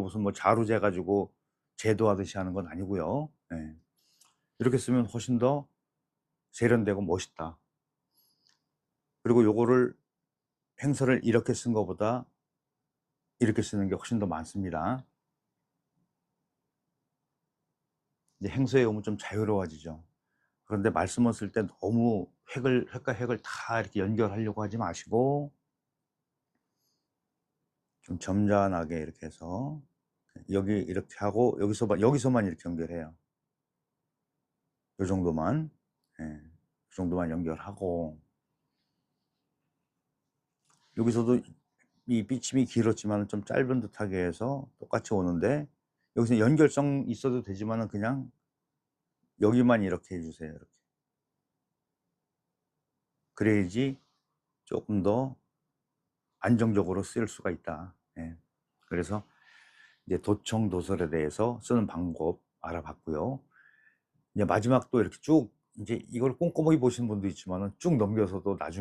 무슨 뭐 자루재 가지고 제도하듯이 하는 건 아니고요. 예. 이렇게 쓰면 훨씬 더 세련되고 멋있다. 그리고 요거를 행서를 이렇게 쓴 것보다 이렇게 쓰는 게 훨씬 더 많습니다. 이제 행서에 오면 좀 자유로워지죠. 그런데 말씀을 쓸 때 너무 획을, 획과 획을 다 이렇게 연결하려고 하지 마시고, 좀 점잖하게 이렇게 해서, 여기 이렇게 하고, 여기서, 여기서만 이렇게 연결해요. 요 정도만, 예, 그 정도만 연결하고, 여기서도 이 비침이 길었지만 좀 짧은 듯하게 해서 똑같이 오는데, 여기서 연결성 있어도 되지만은 그냥 여기만 이렇게 해주세요. 이렇게. 그래야지 조금 더 안정적으로 쓸 수가 있다. 예. 그래서 이제 도청 도설에 대해서 쓰는 방법 알아봤고요. 이제 마지막 또 이렇게 쭉 이제 이걸 꼼꼼하게 보시는 분도 있지만은 쭉 넘겨서도 나중에